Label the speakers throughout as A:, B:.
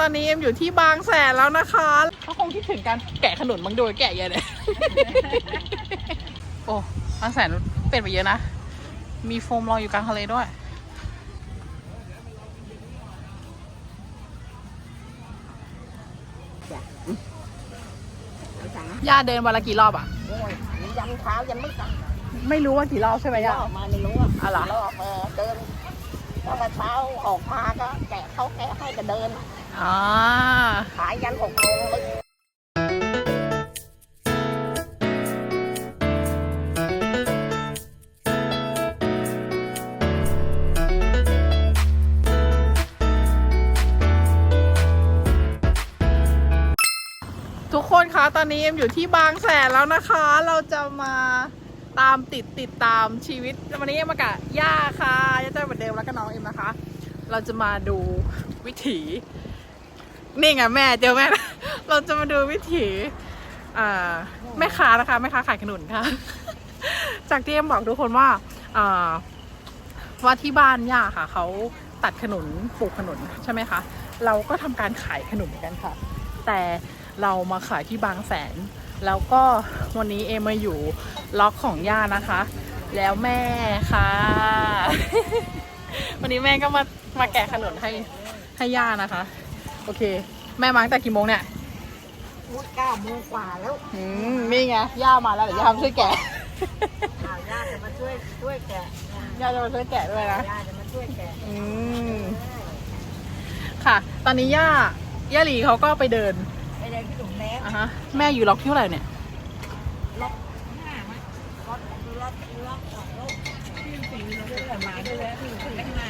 A: ตอนนี้เอ็มอยู่ที่บางแสนแล้วนะคะเขาคงคิดถึงการแกะขนุนบางโดยแกะเยอะเลย โอ้บางแสนเปลี่ยนไปเยอะนะ มีโฟมลอยอยู่กลางทะเลด้วย ย่าเดินวันละกี่รอบอะ
B: โอ้ยยันเช้ายันมืดอะ
A: ไม่รู้ว่ากี่รอบใช่ไหมย่า
B: ออกมาไม่รู้อะ
A: อ๋อเหรอ
B: รอบเออเดินตอนเช้าออกมาก็แกะเขาแกะให้ก็เดิน
A: อ่า
B: ขายยันหกโมงเลย
A: ทุกคนคะตอนนี้เอ็มอยู่ที่บางแสนแล้วนะคะ เราจะมาตามติดติดตามชีวิต วันนี้เอ็มมากับย่าค่ะย่าเจ้าเหมือนเดิมแล้วก็น้องเอ็มนะคะ เราจะมาดูวิถี นี่ไงแม่เจอแม่นะเราจะมาดูวิถีแม่ค้านะคะแม่ค้าขายขนุนค่ะ จากที่เอ็มบอกทุกคนว่าว่าที่บ้านย่าค่ะเขาตัดขนุนปลูกขนุนใช่ไหมคะ เราก็ทำการขายขนุนเหมือนกันค่ะ แต่เรามาขายที่บางแสน แล้วก็วันนี้เอมมาอยู่ล็อกของย่านะคะ แล้วแม่ค่ะ วันนี้แม่ก็มามาแกะขนุนให้ให้ย่านะคะ โอเค แม่มาตั้งแต่กี่โมงเนี่ย
B: พูดเก้าโมงกว่าแล้ว
A: อืมนี่ไงย่ามาแล้วเดี๋ยวย่ามาช่วยแกะ
B: ข่าวญาติจะมาช่วยช่วยแกะ
A: ย่าจะมาช่วยแกะด้วยนะ
B: ญาติจะมาช่วยแกะ
A: อืม ค่ะ ตอนนี้ย่า ย่าหลีเขาก็ไปเดิน
B: ไปเดินที่หลุมแล้ว
A: อะฮะ แม่อยู่ล็อกที่เท่าไหร่เนี่ย
B: ล็อกห้ามั้ยล็อกล็อกล็อกสองล็อกพี่สี่เราด้วยมาด้วยแล้วพี่สี่ข้างหน้า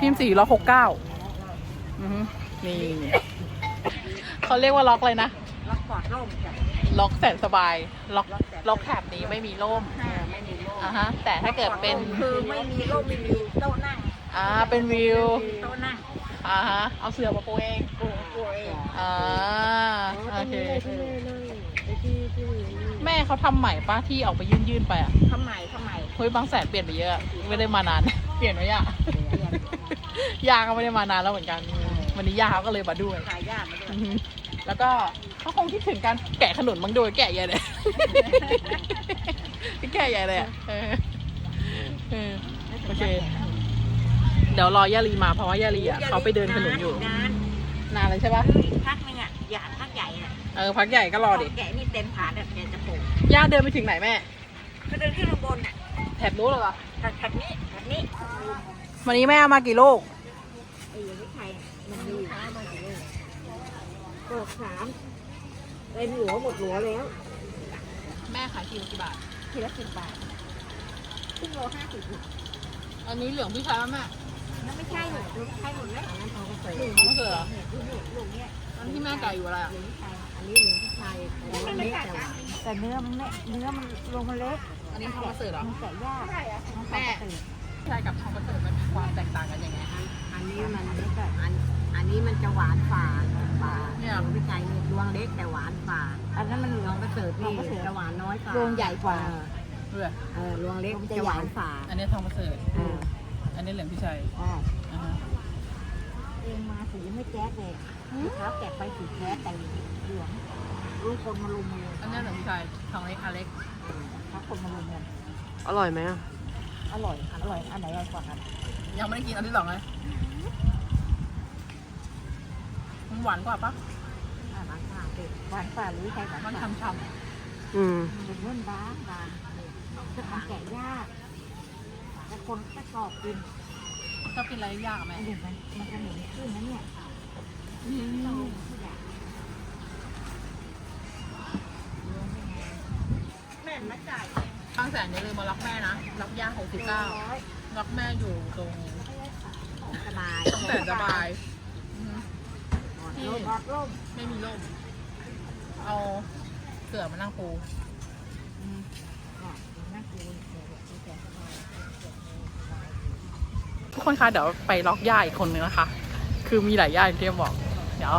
A: พิมพ์สี่ล็อกหกเก้า อือฮึนี่เขาเรียกว่าล็อกเลยนะ
B: ล็อกปอดร่มจ้ะ
A: ล็อกแสนสบาย ล็อกล็อกแถบนี้ไม่มีร่ม
B: ห้าไม่มีร่ม
A: อะฮะ แต่ถ้าเกิดเป็น
B: คือไม่มีร่มไม่มีโต๊ะนั่ง
A: อ่า เป็นวิว
B: โต๊ะนั่ง
A: อ่าฮะ เอาเสือมาปูเอง
B: กูกูเอง
A: อ่าโอเค
B: ที่เลยไอ้ที่ที่
A: แม่เขาทำใหม่ป้าที่ออกไปยื่นยื่นๆไปอะ
B: ทำไมทำไม
A: เฮ้ยบางแสนเปลี่ยนไปเยอะ ไม่ได้มานาน เปลี่ยนไหมย่าย่าก็ไม่ได้มานานแล้วเหมือนกัน วันนี้ย่าเขาก็เลยมาด้วย
B: ขายยากมาด้วย
A: อือฮึแล้วก็เขาคงคิดถึงการแกะขนุนบางโดยแกะใหญ่เลย แกะใหญ่เลยอะเออเออโอเค เดี๋ยวรอย่าลีมาเพราะว่าย่าลีอะเขาไปเดินขนุนอยู่
B: นาน
A: นานเลยใช่ปะ
B: พักนึงอะอย่าพักใหญ่อะ
A: เออพักใหญ่ก็รอดิ
B: แกะนี่เต็มฐานแบบแกจะปลูก
A: ย่าเดินไปถึงไหนแม่
B: ก็เดินขึ้นข้างบนอะ
A: แถบนู้นเหรอ
B: ทางทางนี้ทางนี้
A: วันนี้แม่เอามากี่ลูก
B: ไอ้ยังไม่ใช่มันมีข้าวมากี่ลูกเปิดสามเต็มหัวหมดหัวแล้ว
A: แม่ขายกิโลกี่บาท
B: ทีละสิบบาทครึ่งโลห้าสิบ
A: อันนี้เหลืองพี่ชายแล้วแม่
B: นั่นไม่ใช่หรอกลูกใช่หมดแล้วอันนั้นเขาก็ใส่
A: มะเขือเหรอ
B: ลูกลูกเนี้ย
A: อันที่แม่ไก่อยู่อะไรอะ
B: เหลืองชายอันนี้เหลืองชายแต่มันเล็กแต่ว่าแต่เนื้อมันเล็กเนื้อมันลงมาเล็ก
A: อันนี้ทองประเสริฐเหรอ
B: มันแกะยากมัน
A: แม่
B: แม่
A: พี่ชายกับทองประเสริฐมันมีความแตกต่างกันยังไง
B: อันนี้มันไม่ใช่อัน อันนี้มันจะหวานฝาดฝาด
A: เนี่ย
B: วิจัยนี่ดวงเล็กแต่หวานฝาดอันนั้นมันเหลืองประเสริฐนี่จะหวานน้อยกว่าดวงใหญ่กว่า
A: เพื่อ
B: เออดวงเล็กจะหวานฝาด
A: อันนี้ทองประเสริฐ
B: เออ
A: อันนี้เหลืองพี่ชาย
B: อ่า
A: อ่าฮะ
B: เองมาสีไม่แจ๊ดเลยเท้าแกะไปสีแจ๊ดแต่เหลืองลูกคนมาลุมมาเลย
A: อันนี้เหลืองพี่ชายทองเล็กอันเล็ก
B: ถ้าคนมาลุมกัน
C: อร่อยไหมอะ
B: อร่อยอร่อยอันไหนอร่อยกว่ากัน
A: ยังไม่ได้กินอันที่สองเลย มันหวานกว่าปะ
B: อ่าหวานฝาดสิหวานฝาดหรือใครหวาน
A: มัน
B: ฝาด
A: ช่ำ
C: อืม
B: เป็นเรื่องบ้างบางจะทำแกะยากแต่คนก็ชอบกิน
A: ๆชอบกินอะไรยากอะแม่
B: อันนี้มันมันจะเหม็นขึ้นนะเนี่ย
A: อืม
B: แม่มาจ่าย
A: บางแสนอย่าลืมมารับแม่นะรับย่าหกสิบเก้ารับแม่อยู่ตรง
B: สบาย
A: แสนสบายอือ ฮึ
B: ร่มร่ม
A: ไม่มีร่ม เอาเสื่อมานั่งปูทุกคนคะเดี๋ยวไปล็อกย่าอีกคนนึงนะคะ คือมีหลายย่าอย่างที่เอ็มบอก เดี๋ยว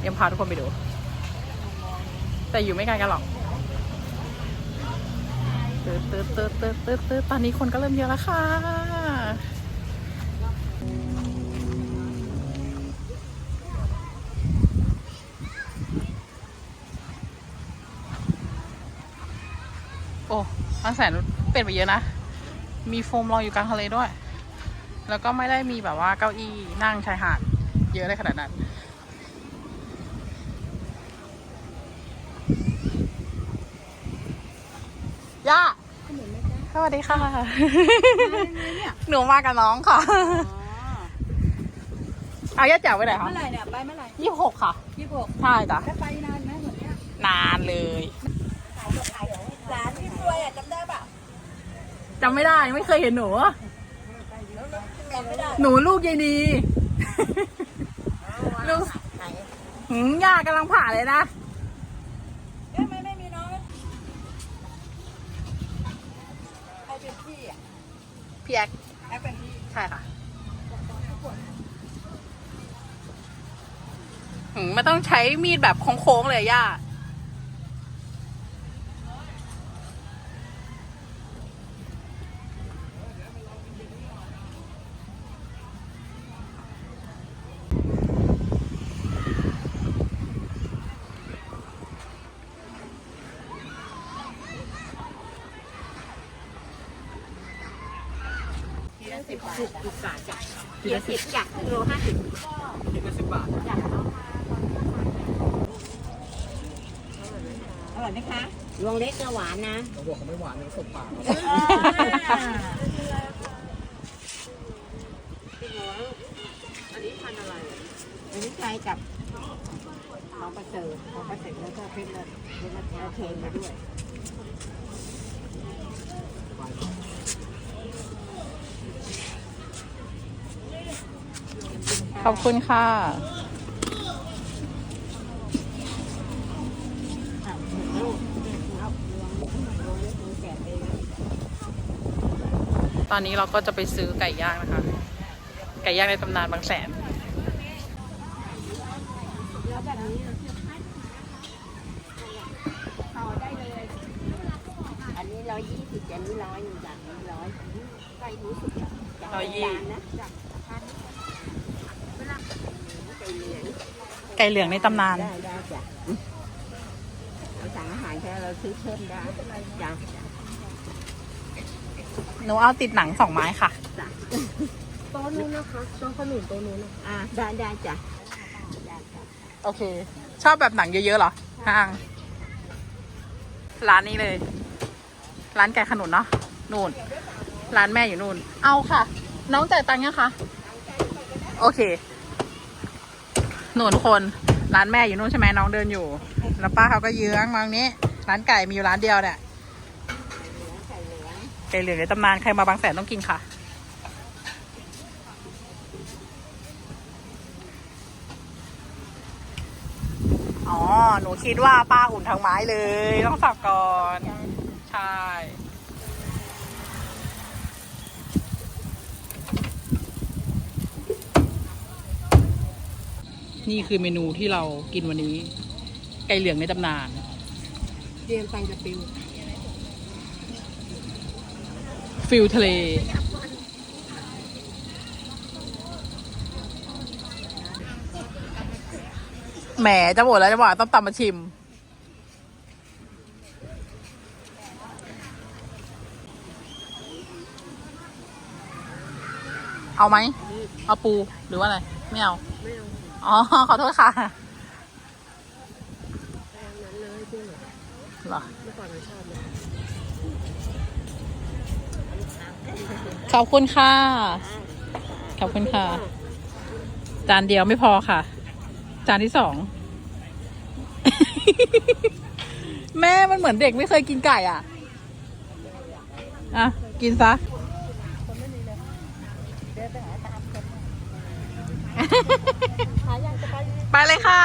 A: เอ็มพาทุกคนไปดู แต่อยู่ไม่ไกลกันหรอกตืดตืดตืดตืดตืดตืดตอนนี้คนก็เริ่มเยอะแล้วค่ะ บางแสนเปลี่ยนไปเยอะนะ มีโฟมรองอยู่กลางทะเลด้วย แล้วก็ไม่ได้มีแบบว่าเก้าอี้นั่งชายหาดเยอะได้ขนาดนั้นย่าสวัสดีค่ะ หนูมากับน้องค่ะ เอาย่าแจ๋วไปไหนคะ
B: เมื่อไหร่เนี่ยไปเมื่อไหร่
A: ยี่สิบหกค่ะ
B: ยี่สิบหก
A: ใช่จ้ะ
B: จะไปนานไหมเหมือนเนี้ย
A: นานเลย
B: ร้านที่รวยอะจำได้ป่ะ
A: จำไม่ได้ไม่เคยเห็นหนู
B: จำไม่ได้
A: หนูลูกยายนี ลูก
B: ไหน
A: หืมย่ากำลังผ่าเลยนะ
B: เอ๊ะไม่ไม่มีน้องใครเป็นพี่อะ
A: เพียก
B: แอปเป็นพี่
A: ใช่ค่ะหืมไม่ต้องใช้มีดแบบโค้งๆเลยย่า
B: สิบบาทสิบบาทจ้ะเกียร์ สิบจ้ะกิโลห้าสิบ
A: คิดละสิบบาท
B: จ้ะอร่อยไหมคะรวงเล็กจะหวานนะ
A: เขาบอกเขาไม่หวานเลยสดปาก
B: อันนี้พันอะไร อันนี้ใช้กับน้องประเสริฐน้องประเสริฐแล้วก็เพชรละเพชรละแท้เทนมาด้วย
A: ขอบคุณค่ะ ตอนนี้เราก็จะไปซื้อไก่ย่างนะคะ ไก่ย่างในตำนานบางแสน
B: เอาได้เลยอันนี้ร้อยยี่สิบอันนี้ร้อยหนึ่งจ้ะอันนี้ร้อยไก่หมูสุกจ้ะ
A: ร้อยยี่
B: จานนะจ้ะพันเวลาไก่เหลือง
A: ไก่เหลืองในตำนาน
B: ได้ได้จ้ะเราสั่งอาหารแค่เราซื้อเพิ่มได้จ้ะ
A: หนูเอาติดหนังสองไม้ค่ะ
B: จ้ะ
C: โต๊ะนู้นนะคะโต๊ะขนุนโต๊ะนู้นนะคะ
B: อ่าได้ได้จ้ะได้จ้ะ
A: โอเค ชอบแบบหนังเยอะๆเหรอห้าง ร้านนี้เลย ร้านไก่ขนุนเนาะนู่น ร้านแม่อยู่นู่น เอาค่ะ น้องจ่ายตังค์ยังคะ โอเค หนุนคนร้านแม่อยู่นู่นใช่ไหมน้องเดินอยู่ แล้วป้าเขาก็เยื้องมางนี้ ร้านไก่มีอยู่ร้านเดียวเนี่ย
B: ไก่เหลือง
A: ไก่เหลืองในตำนานใครมาบางแสนต้องกินค่ะ อ๋อ หนูคิดว่าป้าอุ่นทั้งไม้เลย ต้องสับก่อน ใช่ นี่คือเมนูที่เรากินวันนี้ ไก่เหลืองในตำนาน
C: เรียนตังจะปิว
A: ฟิลทะเล แหมจะหมดแล้วจะบอกต้องตำมาชิม เอาไหม เอาปูหรือว่าอะไร ไม่เอา
C: ไม่เอา
A: อ๋อ ขอโทษค่ะ
C: แพงนั้นเลยจริงเหรอ
A: เหรอ
C: เมื่อก่อนเราชอบเลย
A: ขอบคุณค่ะ ขอบคุณค่ะ จานเดียวไม่พอค่ะ จานที่สอง แม่มันเหมือนเด็กไม่เคยกินไก่อะ อะ กินซะ ไปเลยค่ะ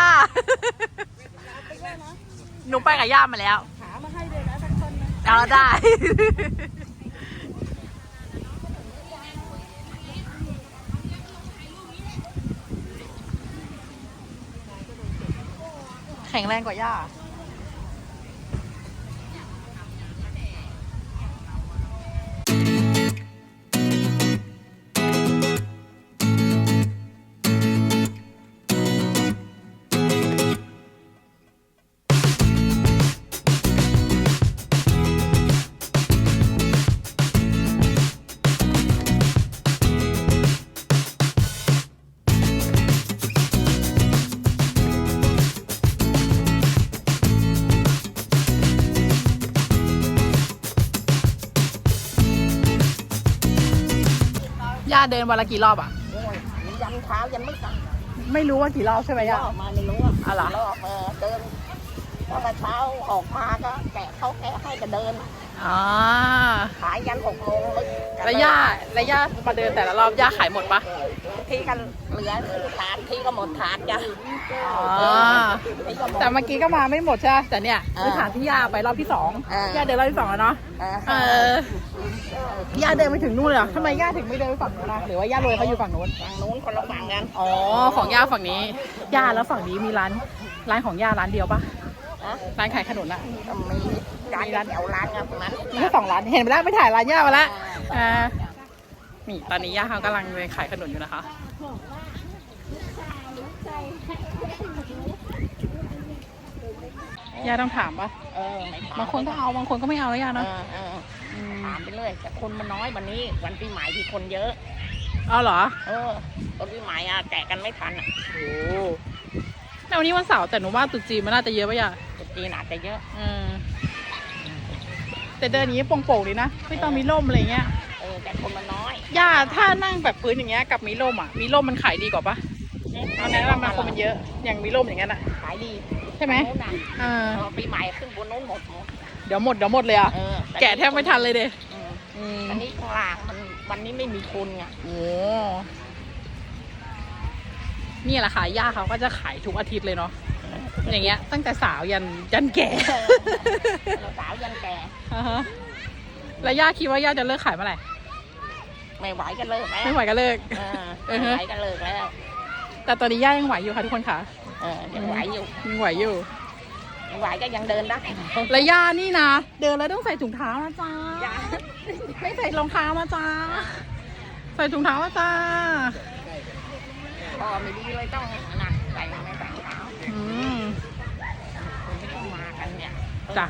A: หนูไปกับย่ามาแล้ว
B: หามาให้เลยนะสักคนนะ
A: เอาได้ แข็งแรงกว่าย่า เดินวันละกี่รอบอะ
D: โอ้ยยันเท้ายันไม่สั่ง
A: ไม่รู้ว่ากี่รอบใช่ไหมย่า
D: ออกมาไม่รู้อะ
A: อ๋อเหรอ
D: รอบเออเดินพอเช้าออกมาก็แกะเขาแกะให้ก็เดิน
A: อ๋อ
D: ขายยันหกโมงเลย
A: แล้วย่าแล้วย่ามาเดินแต่ละรอบย่าขายหมดปะ
D: ที่กันเหลือทานที่ก็หมดทานจ้ะ
A: อ๋อ
D: ที่ก็หมด
A: แต่เมื่อกี้ก็มาไม่หมดใช่ไหมแต่เนี่ย
D: อ่า
A: คือฐานที่ย่าไปรอบที่สอง
D: อ่า
A: ย่าเดินรอบที่สองแล้วเนาะ
D: เออ
A: เออ ย่าเดินไปถึงนู่นเลยเหรอทำไมย่าถึงไม่เดินไปฝั่งนู้นนะหรือว่าย่ารวยเขาอยู่ฝั่งนู้น
D: ฝั่งนู้นคนละฝั่งกัน
A: อ๋อ ของย่าฝั่งนี้ ย่าแล้วฝั่งนี้มีร้าน ร้านของย่าร้านเดียวปะ
D: นะ
A: ร้านขายขนุนอะ
D: ก็มีร้านแถวร้านกันตรงนั้น
A: มีแค่สองร้าน เห็นไปแล้วไม่ถ่ายร้านย่ามาแล้วอ่านี่ตอนนี้ย่าเขากำลังไปขายขนุนอยู่นะคะย่าต้องถามปะ
D: เออไม่ถม
A: บางคนก็เอา บางคนก็ไม่เอาแล้วย่า
D: เอ
A: เนาะ
D: อเออถามไปเรื่อยแต่คนมันน้อยวันนี้ วันปีใหม่ที่คนเยอะ
A: เอาเหรอ
D: เออวันปีใหม่อะแกะกันไม่ทันอะ
A: โอ้แต่วันนี้วันเสาร์แต่หนูว่าตรุ๊จีนมันน่าจะเยอะปะย่า
D: ตุ๊กจีนอาจจะเยอะ
A: เออแต่เดินอย่างนี้โปร่งๆดีนะ ไม่ต้องมีร่มอะไรเงี้ย
D: เออ แต่คนมันน้อย
A: ย่าถ้านั่งแบบพื้นอย่างเงี้ยกับมีร่มอะ มีร่มมันขายดีกว่าปะตอนนั้นเรามาคนมันเยอะ อย่างมีร่มอย่างนั้นอะ
D: ขายดี
A: ใช่ไหม
D: นู้นน่ะ
A: เออ
D: เออปีใหม่ขึ้นบนนู้นหมดหมด
A: เดี๋ยวหมดเดี๋ยวหมดเลยอะ
D: เออ
A: แกะแทบไม่ทันเลยเด้
D: เออ
A: อืม
D: อันนี้ข้างล่างมันวันนี้ไม่มีคนไง
A: โอ้นี่แหละค่ะย่าเขาก็จะขายทุกอาทิตย์เลยเนาะ อย่างเงี้ย ตั้งแต่สาวยันยันแก่
D: เราสาวยันแก่
A: อ่าฮะแล้วย่าคิดว่าย่าจะเลิกขายเมื่อไหร่
D: ไม่ไหวกันเลิกแล้ว
A: ไม่ไหวก็เลิก
D: เออ
A: เออ
D: ไม่
A: ฮะ
D: ไหวกันเลิกแล้ว
A: แต่ตอนนี้ย่ายังไหวอยู่ค่ะทุกคนค่ะ
D: เออยังไหวอยู่
A: ยังไหวอยู่
D: ยังไหวก็ยังเดินได้
A: และย่านี่นะ เดินแล้วต้องใส่ถุงเท้านะจ๊ะ
D: อย่า
A: ไม่ใส่รองเท้านะจ๊ะใส่ถุงเท้านะจ๊ะ
D: พอไม่ดีเลยต้องหนักใส่ไม่ใส่เท้า
A: อืม
D: คนที่เขามากันเนี่ย
A: จ้ะ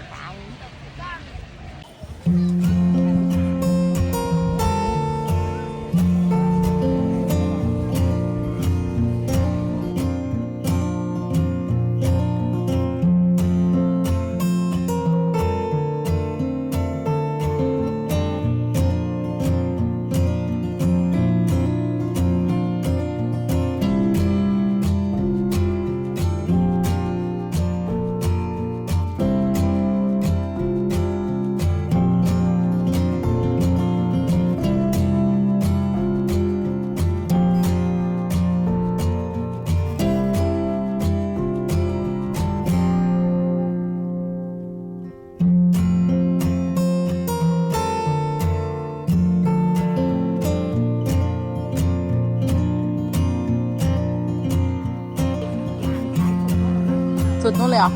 A: นู่นเลยเหรอ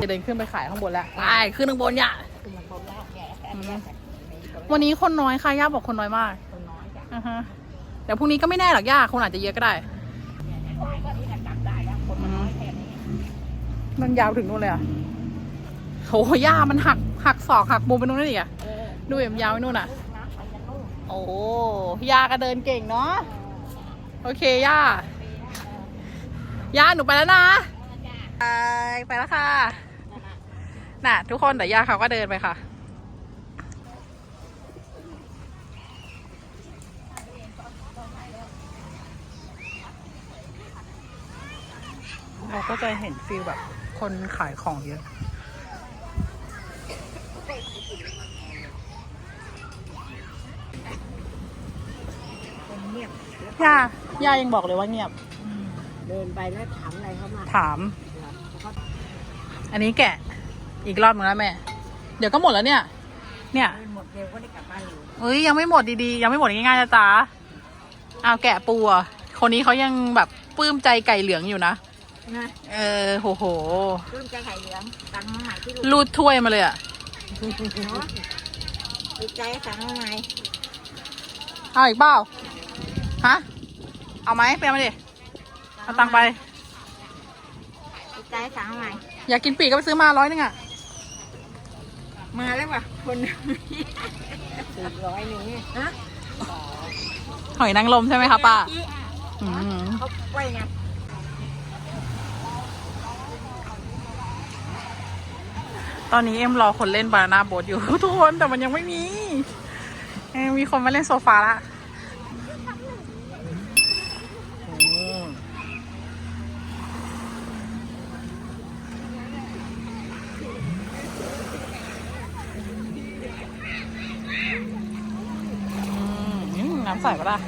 A: จะเดินขึ้นไปขายข้างบนแล้วไปขึ้นข้างบนย่า
D: คือมันคนแรกแก่แก่
A: อืม
D: แก่แก่
A: วันนี้คนน้อยค่ะย่าบอกคนน้อยมาก
D: คนน้อยจ้ะ
A: อ่าฮะเดี๋ยวพรุ่งนี้ก็ไม่แน่หรอกย่าคงอาจจะเยอะก็ได้
D: ก็ที่จะจับได้แล้วคนมันน้อยแค่นี้
A: มันยาวถึงนู่นเลยอะโหย่ามันหักหักศอกหักมุมไปนู่นนี่อีกอะ
D: เออ
A: ดูเอ็มนยาวไปนู่นอะ
D: ลูกนะไปกันนู่น
A: โอ้ย่าก็เดินเก่งเนาะ โอเคย่า ย่าหนูไปแล้วนะ ไปไปแล้วค่ะ น่ะ ทุกคนแต่ย่าเขาก็เดินไปค่ะ เราก็จะเห็นฟิลแบบคนขายของเยอะ
D: คนเงียบ
A: ย่าย่ายังบอกเลยว่าเงียบ
D: เดินไปแล้วถามอะไรเขามา
A: ถาม อันนี้แกะ อีกรอบนึงแล้วแม่ เดี๋ยวก็หมดแล้วเนี่ย เนี่ย
D: หมดเร็วก็ได้กลับบ้านอยู่
A: เอ้ยยังไม่หมดดีๆ ยังไม่หมดง่ายๆนะจ๊ะเอาแกะปูอะคนนี้เขายังแบบปลื้มใจไก่เหลืองอยู่นะ
D: นะ
A: เออโหโห
D: รุ่นใจไข่เหลืองตังค์มาใหม่ที่ลูก
A: รูดถ้วยมาเลยอะ
D: เนาะดูใจตังค์มาใหม่
A: เอาอีกเปล่าฮะเอาไหมไปเอามาดิเอาตังค์ไป
D: ดูใจตังค์มาใหม่
A: อยากกินปีกก็ไปซื้อมาร้อยหนึงอะ
D: มาแล้วว่ะ คนสี่ร้อยหนึ่งฮะ
A: หอยนางรมใช่ไหมคะป้าอืม
D: เขาไว้ไง
A: ตอนนี้เอ็มรอคนเล่นบานานาโบ๊ทอยู่ ทุกคนแต่มันยังไม่มีเอ็มมีคนมาเล่นโซฟาละำใส่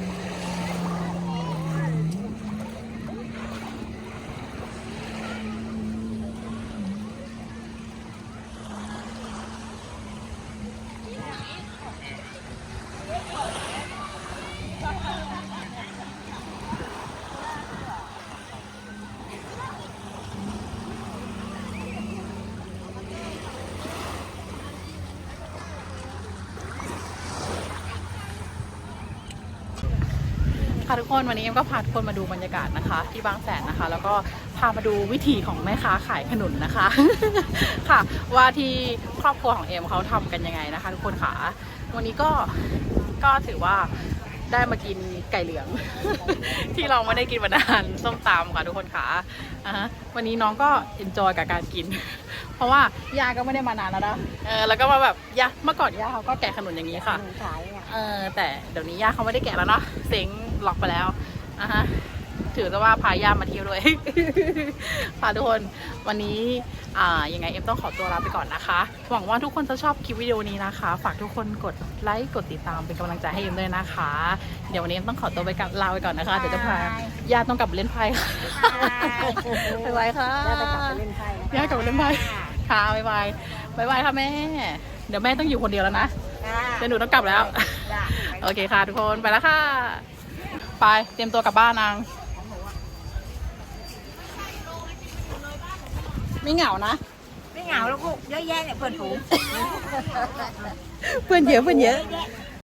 A: ค่ะทุกคนวันนี้เอ็มก็พาทุกคนมาดูบรรยากาศนะคะ ที่บางแสนนะคะ แล้วก็พามาดูวิถีของแม่ค้าขายขนุนนะคะ ค่ะ ว่าที่ครอบครัวของเอ็มเขาทำกันยังไงนะคะ ทุกคนค่ะวันนี้ก็ก็ถือว่า ได้มากินไก่เหลือง ที่เราไม่ได้กินมานานส้มตำค่ะทุกคนค่ะอ่าฮะวันนี้น้องก็เอนจอยกับการกิน เพราะว่าย่าก็ไม่ได้มานานแล้วนะเออแล้วก็มาแบบย่าเมื่อก่อนย่าเขาก็แกะขนุนอย่างนี้ค่ะ
B: หนูขายเนี่ย
A: เออแต่เดี๋ยวนี้ย่าเขาไม่ได้แกะแล้วเนาะเซ็งล็อกไปแล้วอะฮะ ถือซะว่าพาย่ามาเที่ยวด้วย ค่ะทุกคนวันนี้อ่ายังไงเอ็มต้องขอตัวลาไปก่อนนะคะ หวังว่าทุกคนจะชอบคลิปวิดีโอนี้นะคะ ฝากทุกคนกดไลค์กดติดตามเป็นกำลังใจให้เอ็มด้วยนะคะ เดี๋ยววันนี้เอ็มต้องขอตัวไปกับลาไปก่อนนะคะเดี๋ยวจะพาย่าต้องกลับไปเล่นไพ่ค่ะบ๊ายบายค่ะ
B: แล้วไปกลับไปเล่นไพ่นะคะ
A: ย่ากลับไปเล่นไพ่ค่ะบ๊ายบายบ๊ายบายค่ะแม่ เดี๋ยวแม่ต้องอยู่คนเดียวแล้วนะ
B: จ้า
A: เดี๋ยวหนูต้องกลับแล้ว
B: จ้า
A: โอเคค่ะทุกคนไปแล้วค่ะ ไปเตรียมตัวกลับบ้านนาง ไม่เหงานะ
B: ไม่เหงาแล้วลูกเยอะแยะเนี่ยเพื่อนฝูง
A: เพื่อนเยอะเพื่อนเยอะ